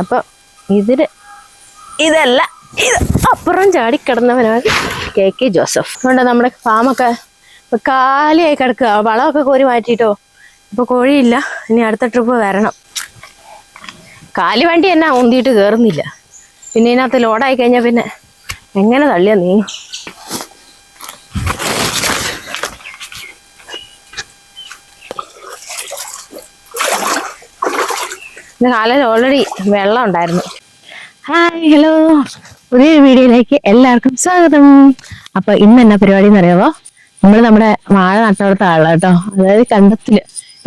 അപ്പൊ ഇതിൽ ഇതല്ല ഇത് അപ്പുറം ചാടിക്കിടന്നവനാണ് കെ കെ ജോസഫ്. അതുകൊണ്ട് നമ്മുടെ ഫാമൊക്കെ കാലിയായി കിടക്കുക. വളമൊക്കെ കോരി മാറ്റിയിട്ടോ? ഇപ്പൊ കോഴിയില്ല. ഇനി അടുത്ത ട്രിപ്പ് വരണം. കാലി വണ്ടി എന്നാ ഉന്തിയിട്ട് കയറുന്നില്ല പിന്നെ ഇതിനകത്ത് ലോഡായി കഴിഞ്ഞാൽ പിന്നെ എങ്ങനെ തള്ളിയാ നീ ഇന്ന് കാലയിൽ ഓൾറെഡി വെള്ളം ഉണ്ടായിരുന്നു. ഹായ് ഹലോ പുതിയൊരു വീഡിയോയിലേക്ക് എല്ലാവർക്കും സ്വാഗതം. അപ്പൊ ഇന്ന് എന്നാ പരിപാടി എന്ന് അറിയാവോ നമ്മൾ നമ്മുടെ വാഴ നട്ടവിടുത്തെ ആളാ കേട്ടോ. അതായത് കണ്ടത്തിൽ.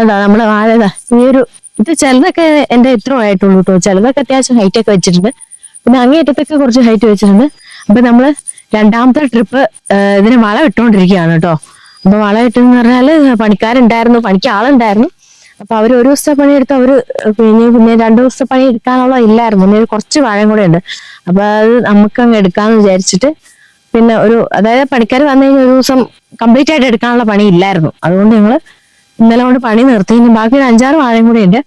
എന്താ നമ്മുടെ വാഴ ഈ ഒരു ഇത് ചിലതൊക്കെ എന്റെ ഇത്ര ആയിട്ടുള്ളൂ കേട്ടോ. ചിലതൊക്കെ അത്യാവശ്യം ഹൈറ്റ് ഒക്കെ വെച്ചിട്ടുണ്ട്. പിന്നെ അങ്ങേറ്റത്തൊക്കെ കുറച്ച് ഹൈറ്റ് വെച്ചിട്ടുണ്ട്. അപ്പൊ നമ്മൾ രണ്ടാമത്തെ ട്രിപ്പ് ഇതിന് വള ഇട്ടുകൊണ്ടിരിക്കുകയാണ് കേട്ടോ. അപ്പൊ വള ഇട്ടെന്ന് പറഞ്ഞാൽ പണിക്കാരുണ്ടായിരുന്നു. പണിക്ക് ആളുണ്ടായിരുന്നു. അപ്പൊ അവർ ഒരു ദിവസത്തെ പണിയെടുത്ത് അവർ പിന്നെ പിന്നെ രണ്ടു ദിവസത്തെ പണി എടുക്കാനുള്ള ഇല്ലായിരുന്നു. പിന്നെ കുറച്ച് വാഴയും കൂടെ ഉണ്ട്. അപ്പൊ അത് നമുക്ക് അങ്ങ് എടുക്കാന്ന് വിചാരിച്ചിട്ട് പിന്നെ ഒരു അതായത് പണിക്കാർ വന്നു കഴിഞ്ഞാൽ ഒരു ദിവസം കംപ്ലീറ്റ് ആയിട്ട് എടുക്കാനുള്ള പണി ഇല്ലായിരുന്നു. അതുകൊണ്ട് ഞങ്ങൾ ഇന്നലെ കൊണ്ട് പണി നിർത്തി. ബാക്കി ഒരു അഞ്ചാറ് വാഴയും കൂടെ ഉണ്ട്.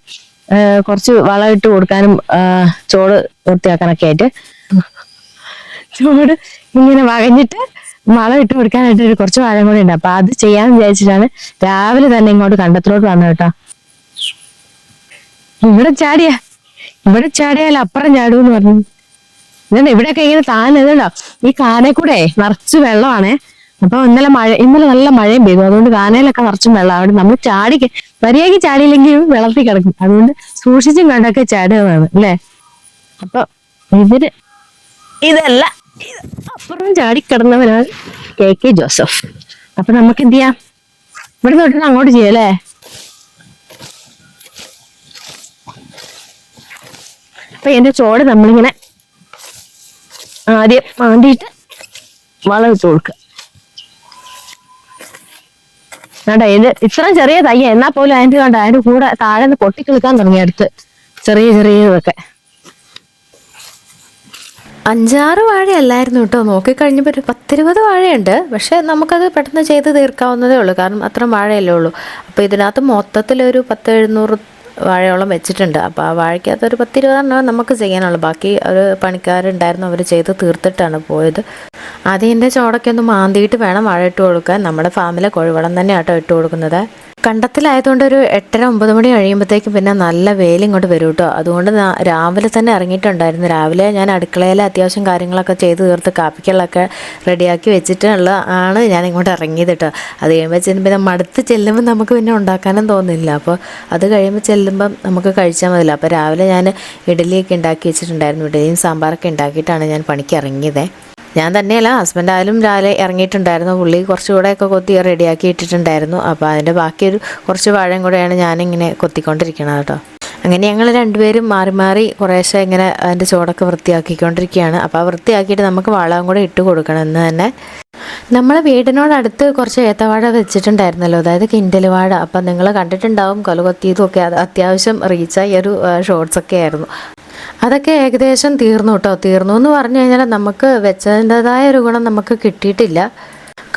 കുറച്ച് വളം ഇട്ട് കൊടുക്കാനും ചോട് വൃത്തിയാക്കാനൊക്കെ ആയിട്ട്. ചോട് ഇങ്ങനെ വകഞ്ഞിട്ട് വളം ഇട്ട് കൊടുക്കാനായിട്ട് കുറച്ച് വാഴയും കൂടെ ഉണ്ട്. അപ്പൊ അത് ചെയ്യാന്ന് വിചാരിച്ചിട്ടാണ് രാവിലെ തന്നെ ഇങ്ങോട്ട് കണ്ടത്തിലോട്ട് വന്നത് കേട്ടോ. ഇവിടെ ചാടിയ. ഇവിടെ ചാടിയാൽ അപ്പുറം ചാടൂ എന്ന് പറഞ്ഞു. ഇതുണ്ട് ഇവിടെയൊക്കെ ഇങ്ങനെ താൻ ഈ കാനെ കൂടെ നിറച്ച് വെള്ളമാണേ. അപ്പൊ ഇന്നലെ മഴ ഇന്നലെ നല്ല മഴയും പെയ്തു. അതുകൊണ്ട് കാനയിലൊക്കെ നിറച്ചും വെള്ളം അവിടെ നമ്മൾ ചാടി മര്യാദയ്ക്ക് ചാടിയില്ലെങ്കിൽ വെള്ളത്തിൽ കിടക്കും. അതുകൊണ്ട് സൂക്ഷിച്ചും കണ്ടൊക്കെ ചാടുകയാണ് അല്ലേ? അപ്പൊ ഇതിന് ഇതല്ല. ഇത് അപ്പുറം ചാടിക്കിടന്നവനാണ് കെ കെ ജോസഫ്. അപ്പൊ നമുക്ക് എന്ത് ചെയ്യാം? ഇവിടെ തൊട്ടിട്ട് അങ്ങോട്ട് ചെയ്യാം അല്ലേ? അപ്പൊ എന്റെ ചോട് നമ്മളിങ്ങനെ ആദ്യം മാന്തിയിട്ട് വളം ഇട്ട് കൊടുക്കുക വേണ്ട ഇത് ഇത്രയും ചെറിയ തയ്യ. എന്നാ പോലും അതിന്റെ കണ്ട? അതിന്റെ കൂടെ താഴെ നിന്ന് പൊട്ടിക്കിളിക്കാൻ തുടങ്ങി അടുത്ത്. ചെറിയ ചെറിയതൊക്കെ. അഞ്ചാറ് വാഴയല്ലായിരുന്നു കേട്ടോ. നോക്കിക്കഴിഞ്ഞപ്പോൾ ഒരു പത്തിരുപത് വാഴയുണ്ട്. പക്ഷേ നമുക്കത് പെട്ടെന്ന് ചെയ്ത് തീർക്കാവുന്നതേ ഉള്ളൂ. കാരണം അത്ര വാഴയല്ലേ ഉള്ളൂ. അപ്പോൾ ഇതിനകത്ത് മൊത്തത്തിലൊരു പത്ത് എഴുന്നൂറ് വാഴയോളം വെച്ചിട്ടുണ്ട്. അപ്പോൾ ആ വാഴയ്ക്കകത്ത് ഒരു പത്തിരുപതെണ്ണം നമുക്ക് ചെയ്യാനുള്ളൂ. ബാക്കി ഒരു പണിക്കാരുണ്ടായിരുന്നു അവർ ചെയ്ത് തീർത്തിട്ടാണ് പോയത്. ആദ്യം എന്റെ ചോടൊക്കെ ഒന്ന് മാന്തിയിട്ട് വേണം വാഴ ഇട്ട് കൊടുക്കാൻ. നമ്മുടെ ഫാമിലെ കോഴിവളം തന്നെ ആട്ടോ ഇട്ട് കൊടുക്കുന്നത്. കണ്ടത്തിലായതുകൊണ്ട് ഒരു എട്ടര ഒമ്പത് മണി കഴിയുമ്പോഴത്തേക്കും പിന്നെ നല്ല വെയിൽ ഇങ്ങോട്ട് വരും കേട്ടോ. അതുകൊണ്ട് രാവിലെ തന്നെ ഇറങ്ങിയിട്ടുണ്ടായിരുന്നു. രാവിലെ ഞാൻ അടുക്കളയിൽ അത്യാവശ്യം കാര്യങ്ങളൊക്കെ ചെയ്ത് തീർത്ത് കാപ്പിക്കുള്ളൊക്കെ റെഡിയാക്കി വെച്ചിട്ടുള്ള ആണ് ഞാൻ ഇങ്ങോട്ട് ഇറങ്ങിയത് കേട്ടോ. അത് കഴിയുമ്പോൾ ചെല്ലുമ്പോൾ പിന്നെ മടുത്ത് ചെല്ലുമ്പോൾ നമുക്ക് പിന്നെ ഉണ്ടാക്കാനും തോന്നില്ല. അപ്പോൾ അത് കഴിയുമ്പോൾ ചെല്ലുമ്പം നമുക്ക് കഴിച്ചാൽ മതി അപ്പോൾ രാവിലെ ഞാൻ ഇഡലിയൊക്കെ ഉണ്ടാക്കി വെച്ചിട്ടുണ്ടായിരുന്നു. ഇഡലിയും സാമ്പാറൊക്കെ ഉണ്ടാക്കിയിട്ടാണ് ഞാൻ പണിക്ക് ഇറങ്ങിയത്. ഞാൻ തന്നെയല്ല ഹസ്ബൻഡ് ആയാലും രാവിലെ ഇറങ്ങിയിട്ടുണ്ടായിരുന്നു. പുള്ളി കുറച്ചുകൂടെയൊക്കെ കൊത്തി റെഡിയാക്കി ഇട്ടിട്ടുണ്ടായിരുന്നു. അപ്പോൾ അതിന്റെ ബാക്കിയൊരു കുറച്ച് വാഴയും കൂടെയാണ് ഞാനിങ്ങനെ കൊത്തിക്കൊണ്ടിരിക്കുന്നത് കേട്ടോ. അങ്ങനെ ഞങ്ങൾ രണ്ടുപേരും മാറി മാറി കുറേശ്ശെ ഇങ്ങനെ അതിന്റെ ചോടൊക്കെ വൃത്തിയാക്കിക്കൊണ്ടിരിക്കുകയാണ്. അപ്പോൾ ആ വൃത്തിയാക്കിയിട്ട് നമുക്ക് വളവും കൂടെ ഇട്ട് കൊടുക്കണം എന്ന് തന്നെ. നമ്മളെ വീടിനോടടുത്ത് കുറച്ച് ഏത്തവാഴ വെച്ചിട്ടുണ്ടായിരുന്നല്ലോ. അതായത് കിൻഡൽ വാഴ. അപ്പം നിങ്ങൾ കണ്ടിട്ടുണ്ടാവും കൊല കൊത്തിയതും ഒക്കെ. അത് അത്യാവശ്യം റീച്ചായി ഒരു ഷോർട്സൊക്കെ ആയിരുന്നു. അതൊക്കെ ഏകദേശം തീർന്നു കേട്ടോ. തീർന്നു എന്ന് പറഞ്ഞു കഴിഞ്ഞാൽ നമുക്ക് വെച്ചതിന്റെതായ ഒരു ഗുണം നമുക്ക് കിട്ടിയിട്ടില്ല.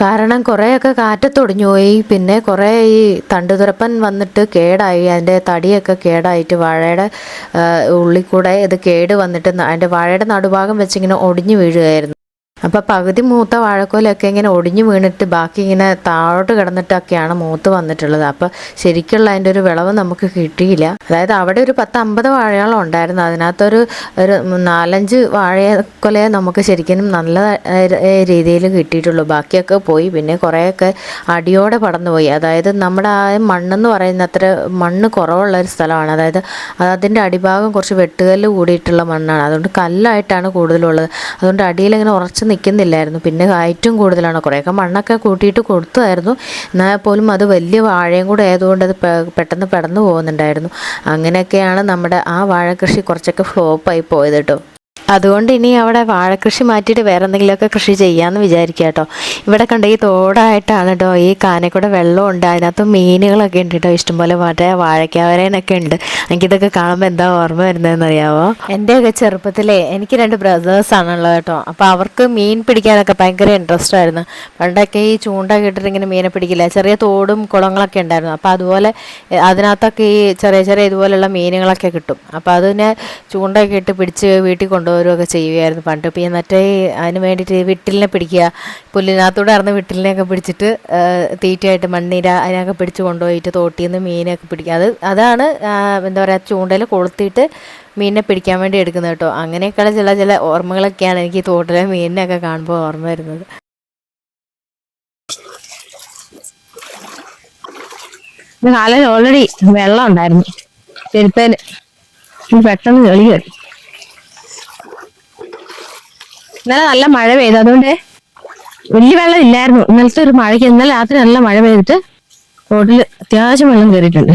കാരണം കുറേയൊക്കെ കാറ്റത്തൊടിഞ്ഞു പോയി. പിന്നെ കുറേ ഈ തണ്ടുതുരപ്പൻ വന്നിട്ട് കേടായി. അതിന്റെ തടിയൊക്കെ കേടായിട്ട് വാഴയുടെ ഉള്ളിൽ കൂടെ ഇത് കേട് വന്നിട്ട് അതിന്റെ വാഴയുടെ നടുഭാഗം വെച്ചിങ്ങനെ ഒടിഞ്ഞു വീഴുകയായിരുന്നു. അപ്പോൾ പകുതി മൂത്ത വാഴക്കോലൊക്കെ ഇങ്ങനെ ഒടിഞ്ഞു വീണിട്ട് ബാക്കി ഇങ്ങനെ താഴോട്ട് കിടന്നിട്ടൊക്കെയാണ് മൂത്ത് വന്നിട്ടുള്ളത്. അപ്പോൾ ശരിക്കുള്ള അതിന്റെ ഒരു വിളവ് നമുക്ക് കിട്ടിയില്ല. അതായത് അവിടെ ഒരു പത്ത് അമ്പത് വാഴയോളം ഉണ്ടായിരുന്നു. അതിനകത്തൊരു ഒരു നാലഞ്ച് വാഴക്കൊലയെ നമുക്ക് ശരിക്കും നല്ല രീതിയിൽ കിട്ടിയിട്ടുള്ളൂ. ബാക്കിയൊക്കെ പോയി. പിന്നെ കുറേയൊക്കെ അടിയോടെ പടന്നുപോയി. അതായത് നമ്മുടെ ആ മണ്ണെന്ന് പറയുന്ന അത്ര മണ്ണ് കുറവുള്ള ഒരു സ്ഥലമാണ്. അതായത് അതിന്റെ അടിഭാഗം കുറച്ച് വെട്ടുകല്ല് കൂടിയിട്ടുള്ള മണ്ണാണ്. അതുകൊണ്ട് കല്ലായിട്ടാണ് കൂടുതലുള്ളത്. അതുകൊണ്ട് അടിയിൽ ഇങ്ങനെ ഉറച്ചു നിൽക്കുന്നില്ലായിരുന്നു. പിന്നെ ഹൈറ്റും കൂടുതലാണ്. കുറേയൊക്കെ മണ്ണൊക്കെ കൂട്ടിയിട്ട് കൊടുത്തായിരുന്നു. എന്നാൽ പോലും അത് വലിയ വാഴയും കൂടെ ആയതുകൊണ്ട് അത് പെട്ടെന്ന് പടർന്നു പോകുന്നുണ്ടായിരുന്നു. അങ്ങനെയൊക്കെയാണ് നമ്മുടെ ആ വാഴ കൃഷി കുറച്ചൊക്കെ ഫ്ലോപ്പായി പോയത് കേട്ടോ. അതുകൊണ്ട് ഇനി അവിടെ വാഴക്കൃഷി മാറ്റിയിട്ട് വേറെ എന്തെങ്കിലുമൊക്കെ കൃഷി ചെയ്യാമെന്ന് വിചാരിക്കുക കേട്ടോ. ഇവിടെ കണ്ട ഈ തോടായിട്ടാണ് കേട്ടോ ഈ കാനക്കൂടെ വെള്ളമുണ്ട് അതിനകത്ത് മീനുകളൊക്കെ ഉണ്ട് കേട്ടോ ഇഷ്ടംപോലെ മറ്റേ വാഴയ്ക്കാവരേനൊക്കെ ഉണ്ട്. എനിക്കിതൊക്കെ കാണുമ്പോൾ എന്താ ഓർമ്മ വരുന്നതെന്ന് അറിയാമോ എന്റെയൊക്കെ ചെറുപ്പത്തിലേ എനിക്ക് രണ്ട് ബ്രദേഴ്സ് ആണുള്ളത് കേട്ടോ. അപ്പോൾ അവർക്ക് മീൻ പിടിക്കാനൊക്കെ ഭയങ്കര ഇൻട്രസ്റ്റ് ആയിരുന്നു. പണ്ടൊക്കെ ഈ ചൂണ്ട കിട്ടിട്ട് ഇങ്ങനെ മീനെ പിടിക്കില്ല? ചെറിയ തോടും കുളങ്ങളൊക്കെ ഉണ്ടായിരുന്നു. അപ്പോൾ അതുപോലെ അതിനകത്തൊക്കെ ഈ ചെറിയ ചെറിയ ഇതുപോലെയുള്ള മീനുകളൊക്കെ കിട്ടും. അപ്പോൾ അതിനെ ചൂണ്ടയൊക്കെ ഇട്ട് പിടിച്ച് വീട്ടിൽ കൊണ്ടുവരികയൊക്കെ ചെയ്യുമായിരുന്നു പണ്ട്. ഇപ്പം മറ്റേ അതിന് വേണ്ടിയിട്ട് വിട്ടിലിനെ പിടിക്കുക പുല്ലിനകത്തൂടെ ഇറന്ന് വിട്ടിലിനെയൊക്കെ പിടിച്ചിട്ട് തീറ്റയായിട്ട് മണ്ണീര അതിനൊക്കെ പിടിച്ച് കൊണ്ടുപോയിട്ട് തോട്ടിൽ നിന്ന് മീനൊക്കെ പിടിക്കുക. അത് അതാണ് എന്താ പറയുക ചൂണ്ടയിൽ കൊളുത്തിയിട്ട് മീനിനെ പിടിക്കാൻ വേണ്ടി എടുക്കുന്നത് കേട്ടോ. അങ്ങനെയൊക്കെയുള്ള ചില ചില ഓർമ്മകളൊക്കെയാണ് എനിക്ക് തോട്ടിലെ മീനിനെയൊക്കെ കാണുമ്പോൾ ഓർമ്മ വരുന്നത്. കാലയിൽ ഓൾറെഡി വെള്ളം ഉണ്ടായിരുന്നു. ചെരുപ്പേൽ. പെട്ടെന്ന് ചെളി കയറി ഇന്നലെ നല്ല മഴ പെയ്തു. അതുകൊണ്ട് വലിയ വെള്ളം ഇല്ലായിരുന്നു. ഇന്നലത്തെ ഒരു മഴയ്ക്ക് ഇന്നലെ രാത്രി നല്ല മഴ പെയ്തിട്ട് റോഡിൽ അത്യാവശ്യം വെള്ളം കയറിയിട്ടുണ്ട്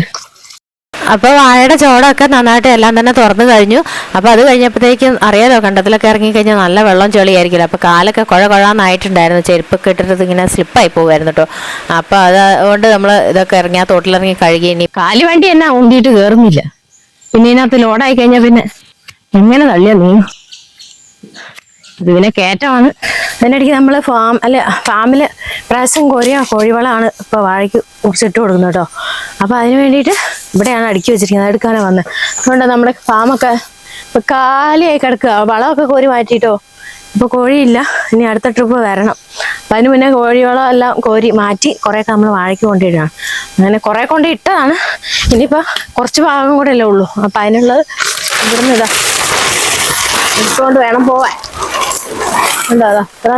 അപ്പോൾ വാഴയുടെ ചോടൊക്കെ നന്നായിട്ട് എല്ലാം തന്നെ തുറന്നു കഴിഞ്ഞു. അപ്പോൾ അത് കഴിഞ്ഞപ്പോഴത്തേക്കും അറിയാലോ കണ്ടത്തിലൊക്കെ ഇറങ്ങി കഴിഞ്ഞാൽ നല്ല വെള്ളം ചെളിയായിരിക്കില്ല? അപ്പോൾ കാലൊക്കെ കുഴ കുഴാന്നായിട്ടുണ്ടായിരുന്നു. ചെരുപ്പൊക്കെ ഇട്ടിട്ട് ഇങ്ങനെ സ്ലിപ്പായി പോകുമായിരുന്നു കേട്ടോ. അപ്പോൾ അതുകൊണ്ട് നമ്മൾ ഇതൊക്കെ ഇറങ്ങി ആ തോട്ടിലിറങ്ങി കഴുകി ഇനി കാലി വണ്ടി എന്നാ ഊണ്ടിയിട്ട് കയറുന്നില്ല പിന്നെ ഇതിനകത്ത് ലോഡായി കഴിഞ്ഞാൽ പിന്നെ എങ്ങനെ തള്ളിയാ നീ പിന്നെ കയറ്റമാണ് അതിനിടയ്ക്ക് നമ്മൾ ഫാം അല്ല ഫാമിൽ പ്രാവശ്യം കോരിയ കോഴിവളമാണ് ഇപ്പൊ വാഴയ്ക്ക് ഉപ്പിച്ചിട്ട് കൊടുക്കുന്നത് കേട്ടോ. അപ്പൊ അതിന് വേണ്ടിയിട്ട് ഇവിടെയാണ് അടുക്കി വെച്ചിരിക്കുന്നത് എടുക്കാനാണ് വന്നത് അതുകൊണ്ട് നമ്മുടെ ഫാമൊക്കെ ഇപ്പൊ കാലിയായി കിടക്കുക. വളമൊക്കെ കോരി മാറ്റിയിട്ടോ. ഇപ്പൊ കോഴിയില്ല ഇനി അടുത്ത ട്രിപ്പ് വരണം. അപ്പൊ അതിന് മുന്നേ കോഴിവളം എല്ലാം കോരി മാറ്റി കുറേയൊക്കെ നമ്മൾ വാഴയ്ക്ക് കൊണ്ടിടുകയാണ് അങ്ങനെ കുറേ കൊണ്ട് ഇട്ടതാണ്. ഇനിയിപ്പോ കുറച്ച് ഭാഗം കൂടെ അല്ലേ ഉള്ളൂ. അപ്പൊ അതിനുള്ളത് ഇവിടുന്ന് ഇതാ. എടുത്തുകൊണ്ട് വേണം പോവാൻ. എന്താ ഇത്ര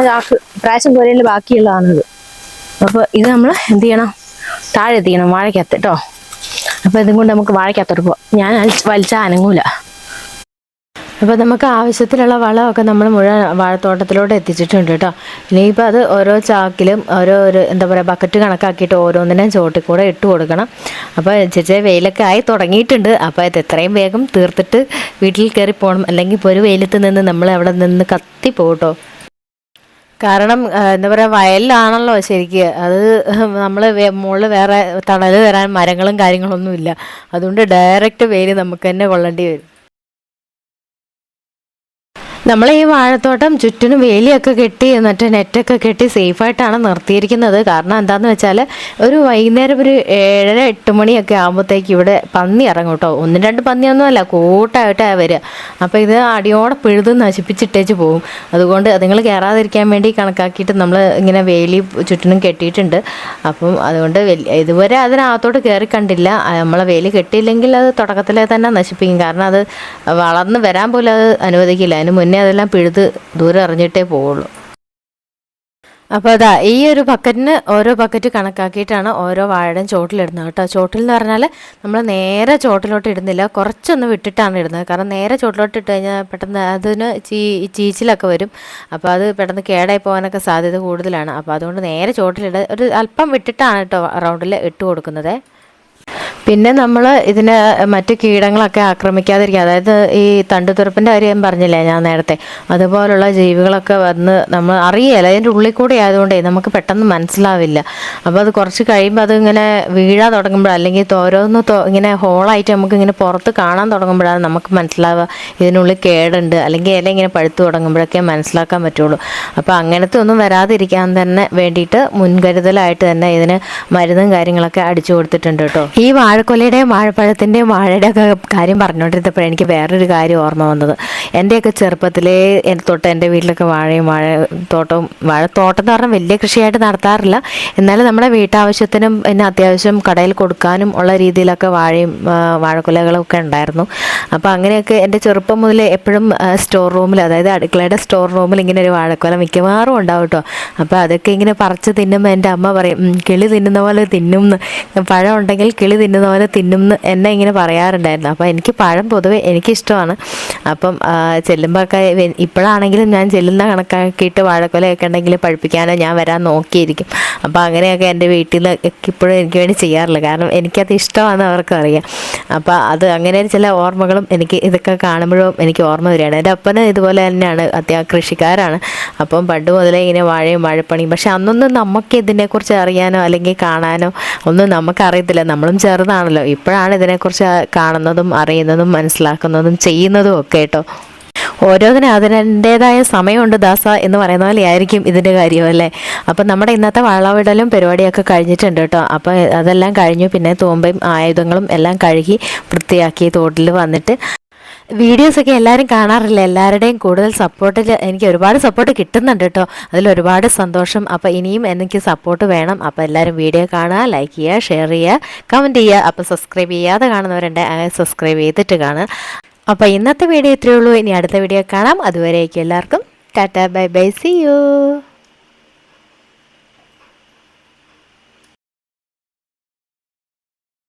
പ്രാവശ്യം കോരിയിൽ ബാക്കിയുള്ളതാണിത്. അപ്പൊ ഇത് നമ്മൾ എന്ത് ചെയ്യണം? താഴെ എത്തിക്കണം വാഴയ്ക്കകത്ത് കേട്ടോ അപ്പൊ ഇതും കൊണ്ട് നമുക്ക് വാഴയ്ക്കകത്തോട്ട് പോവാം. ഞാൻ വലിച്ചാൽ അനങ്ങൂല. അപ്പോൾ നമുക്ക് ആവശ്യത്തിലുള്ള വളമൊക്കെ നമ്മൾ മുഴുവൻ വാഴത്തോട്ടത്തിലോട്ട് എത്തിച്ചിട്ടുണ്ട് കേട്ടോ. ഇനിയിപ്പോൾ അത് ഓരോ ചാക്കിലും ഓരോ ഒരു എന്താ പറയുക ബക്കറ്റ് കണക്കാക്കിയിട്ട് ഓരോന്നിനും ചോട്ടിൽ കൂടെ ഇട്ട് കൊടുക്കണം. അപ്പോൾ ചേച്ചി വെയിലൊക്കെ ആയി തുടങ്ങിയിട്ടുണ്ട്. അപ്പോൾ ഇത് എത്രയും വേഗം തീർത്തിട്ട് വീട്ടിൽ കയറി പോകണം അല്ലെങ്കിൽ ഇപ്പോൾ ഒരു വെയിലത്ത് നിന്ന് നമ്മൾ അവിടെ നിന്ന് കത്തി പോകട്ടോ കാരണം എന്താ പറയുക വയലിലാണല്ലോ ശരിക്ക്. അത് നമ്മൾ മുകളിൽ വേറെ തണൽ തരാൻ മരങ്ങളും കാര്യങ്ങളൊന്നുമില്ല. അതുകൊണ്ട് ഡയറക്റ്റ് വെയിൽ നമുക്ക് തന്നെ കൊള്ളേണ്ടി വരും. നമ്മൾ ഈ വാഴത്തോട്ടം ചുറ്റിനും വേലിയൊക്കെ കെട്ടി എന്നിട്ട് നെറ്റൊക്കെ കെട്ടി സേഫായിട്ടാണ് നിർത്തിയിരിക്കുന്നത്. കാരണം എന്താണെന്ന് വെച്ചാൽ ഒരു വൈകുന്നേരം ഒരു ഏഴര എട്ട് മണിയൊക്കെ ആകുമ്പോഴത്തേക്ക് ഇവിടെ പന്നി ഇറങ്ങും കേട്ടോ. ഒന്നും രണ്ട് പന്നിയൊന്നും അല്ല കൂട്ടായിട്ടാണ് വരിക. അപ്പോൾ ഇത് അടിയോടെ പിഴുത് നശിപ്പിച്ചിട്ടേച്ച് പോകും അതുകൊണ്ട് അതുങ്ങൾ കയറാതിരിക്കാൻ വേണ്ടി കണക്കാക്കിയിട്ട് നമ്മൾ ഇങ്ങനെ വേലി ചുറ്റിനും കെട്ടിയിട്ടുണ്ട്. അപ്പം അതുകൊണ്ട് ഇതുവരെ അതിനകത്തോട്ട് കയറി കണ്ടില്ല. നമ്മളെ വേലി കെട്ടിയില്ലെങ്കിൽ അത് തുടക്കത്തിലെ തന്നെ നശിപ്പിക്കും. കാരണം അത് വളർന്ന് വരാൻ പോലും അത് അനുവദിക്കില്ല. അതിന് മുന്നേ അതെല്ലാം പിഴുത് ദൂരെ എറിഞ്ഞിട്ടേ പോവുള്ളൂ. അപ്പോൾ അതാ ഈ ഒരു ബക്കറ്റിന് ഓരോ ബക്കറ്റ് കണക്കാക്കിയിട്ടാണ് ഓരോ വാഴയും ചോട്ടിലിടുന്നത് കേട്ടോ. ചോട്ടിൽ എന്ന് പറഞ്ഞാൽ നമ്മൾ നേരെ ചോട്ടിലോട്ട് ഇടുന്നില്ല. കുറച്ചൊന്ന് വിട്ടിട്ടാണ് ഇടുന്നത്. കാരണം നേരെ ചോട്ടിലോട്ട് ഇട്ട് കഴിഞ്ഞാൽ പെട്ടെന്ന് അതിന് ചീ ചീച്ചിലൊക്കെ വരും. അപ്പോൾ അത് പെട്ടെന്ന് കേടായി പോകാനൊക്കെ സാധ്യത കൂടുതലാണ്. അപ്പോൾ അതുകൊണ്ട് നേരെ ചോട്ടിലിട ഒരു അല്പം വിട്ടിട്ടാണ് കേട്ടോ റൗണ്ടിൽ ഇട്ട് കൊടുക്കുന്നത്. പിന്നെ നമ്മൾ ഇതിന് മറ്റു കീടങ്ങളൊക്കെ ആക്രമിക്കാതിരിക്കുക. അതായത് ഈ തണ്ടുതുറപ്പിന്റെ കാര്യം പറഞ്ഞില്ലേ ഞാൻ നേരത്തെ? അതുപോലുള്ള ജീവികളൊക്കെ വന്ന് നമ്മൾ അറിയില്ല അതിന്റെ ഉള്ളിൽ കൂടെ ആയതുകൊണ്ടേ നമുക്ക് പെട്ടെന്ന് മനസ്സിലാവില്ല. അപ്പോൾ അത് കുറച്ച് കഴിയുമ്പോൾ അതിങ്ങനെ വീഴാൻ തുടങ്ങുമ്പോൾ അല്ലെങ്കിൽ ഓരോന്ന് ഇങ്ങനെ ഹോളായിട്ട് നമുക്ക് ഇങ്ങനെ പുറത്ത് കാണാൻ തുടങ്ങുമ്പോഴാണ് നമുക്ക് മനസ്സിലാവുക. ഇതിനുള്ളിൽ കേടുണ്ട്. അല്ലെങ്കിൽ ഇല ഇങ്ങനെ പഴുത്തു തുടങ്ങുമ്പോഴൊക്കെ മനസ്സിലാക്കാൻ പറ്റുള്ളൂ. അപ്പോൾ അങ്ങനത്തെ ഒന്നും വരാതിരിക്കാൻ തന്നെ വേണ്ടിയിട്ട് മുൻകരുതലായിട്ട് തന്നെ ഇതിന് മരുന്നും കാര്യങ്ങളൊക്കെ അടിച്ചു കൊടുത്തിട്ടുണ്ട് കേട്ടോ. ഈ വാഴക്കൊലയുടെയും വാഴപ്പഴത്തിന്റെയും വാഴയുടെ ഒക്കെ കാര്യം പറഞ്ഞുകൊണ്ടിരുന്നപ്പോൾ എനിക്ക് വേറൊരു കാര്യം ഓർമ്മ വന്നത്. എന്റെയൊക്കെ ചെറുപ്പത്തിലേ തൊട്ട് എന്റെ വീട്ടിലൊക്കെ വാഴയും വാഴ തോട്ടവും വാഴത്തോട്ടം എന്ന് പറഞ്ഞാൽ വലിയ കൃഷിയായിട്ട് നടത്താറില്ല. എന്നാലും നമ്മുടെ വീട്ടാവശ്യത്തിനും പിന്നെ അത്യാവശ്യം കടയിൽ കൊടുക്കാനും ഉള്ള രീതിയിലൊക്കെ വാഴയും ഒക്കെ ഉണ്ടായിരുന്നു. അപ്പോൾ അങ്ങനെയൊക്കെ എന്റെ ചെറുപ്പം മുതൽ എപ്പോഴും സ്റ്റോർ റൂമിൽ അതായത് അടുക്കളയുടെ സ്റ്റോർ റൂമിൽ ഇങ്ങനെ ഒരു വാഴക്കുല മിക്കവാറും ഉണ്ടാവും കേട്ടോ. അപ്പോൾ അതൊക്കെ ഇങ്ങനെ പറിച്ച് തിന്നുമ്പോൾ എന്റെ അമ്മ പറയും "ഉം, കിളി തിന്നുന്ന പോലെ തിന്നും പഴം ഉണ്ടെങ്കിൽ കിളി തിന്നുന്ന പോലെ തിന്നും എന്ന് ഇങ്ങനെ പറയാറുണ്ടായിരുന്നു. അപ്പോൾ എനിക്ക് പഴം പൊതുവേ എനിക്കിഷ്ടമാണ്. അപ്പം ചെല്ലുമ്പോൾ ഒക്കെ ഇപ്പോഴാണെങ്കിലും ഞാൻ ചെല്ലുന്ന കണക്കാക്കിയിട്ട് വാഴക്കൊലയൊക്കെ ഉണ്ടെങ്കിൽ പഴുപ്പിക്കാനോ ഞാൻ വരാൻ നോക്കിയിരിക്കും. അപ്പോൾ അങ്ങനെയൊക്കെ എന്റെ വീട്ടിൽ നിന്ന് ഇപ്പോഴും എനിക്ക് വേണ്ടി ചെയ്യാറില്ല കാരണം എനിക്കത് ഇഷ്ടമാണെന്ന് അവർക്കറിയാം അപ്പോൾ അത് അങ്ങനെ ചില ഓർമ്മകളും എനിക്ക് ഇതൊക്കെ കാണുമ്പോഴും എനിക്ക് ഓർമ്മ വരികയാണ്. എന്റെ അപ്പന് ഇതുപോലെ തന്നെയാണ്. അത്യാവശ്യം കൃഷിക്കാരാണ്. അപ്പം പണ്ട് മുതലേ ഇങ്ങനെ വാഴയും വാഴപ്പണിയും. പക്ഷെ അന്നൊന്നും നമുക്ക് ഇതിനെക്കുറിച്ച് അറിയാനോ അല്ലെങ്കിൽ കാണാനോ ഒന്നും നമുക്കറിയത്തില്ല. നമ്മളും ചെറുതാണല്ലോ ഇപ്പോഴാണ് ഇതിനെക്കുറിച്ച് കാണുന്നതും അറിയുന്നതും മനസ്സിലാക്കുന്നതും ചെയ്യുന്നതും ഒക്കെ കേട്ടോ. ഓരോന്നിനും അതിന്റെതായ സമയമുണ്ട് ദാസ എന്ന് പറയുന്ന പോലെ ആയിരിക്കും ഇതിന്റെ കാര്യം അല്ലേ? അപ്പം നമ്മുടെ ഇന്നത്തെ വളവിടലും പരിപാടിയൊക്കെ കഴിഞ്ഞിട്ടുണ്ട് കേട്ടോ. അപ്പോൾ അതെല്ലാം കഴിഞ്ഞു. പിന്നെ തൂമ്പയും ആയുധങ്ങളും എല്ലാം കഴുകി വൃത്തിയാക്കി തോട്ടിൽ വന്നിട്ട് വീഡിയോസൊക്കെ എല്ലാവരും കാണാറില്ല. എല്ലാവരുടെയും കൂടുതൽ സപ്പോർട്ടിൽ എനിക്ക് ഒരുപാട് സപ്പോർട്ട് കിട്ടുന്നുണ്ട് കേട്ടോ. അതിൽ ഒരുപാട് സന്തോഷം. അപ്പോൾ ഇനിയും എനിക്ക് സപ്പോർട്ട് വേണം. അപ്പോൾ എല്ലാവരും വീഡിയോ കാണുക ലൈക്ക് ചെയ്യുക ഷെയർ ചെയ്യുക കമന്റ് ചെയ്യുക. അപ്പോൾ സബ്സ്ക്രൈബ് ചെയ്യാതെ കാണുന്നവരുണ്ട് സബ്സ്ക്രൈബ് ചെയ്തിട്ട് കാണുക. അപ്പോൾ ഇന്നത്തെ വീഡിയോ ഇത്രയേ ഉള്ളൂ. ഇനി അടുത്ത വീഡിയോ കാണാം. അതുവരേക്കും എല്ലാവർക്കും. Tata bye bye. See you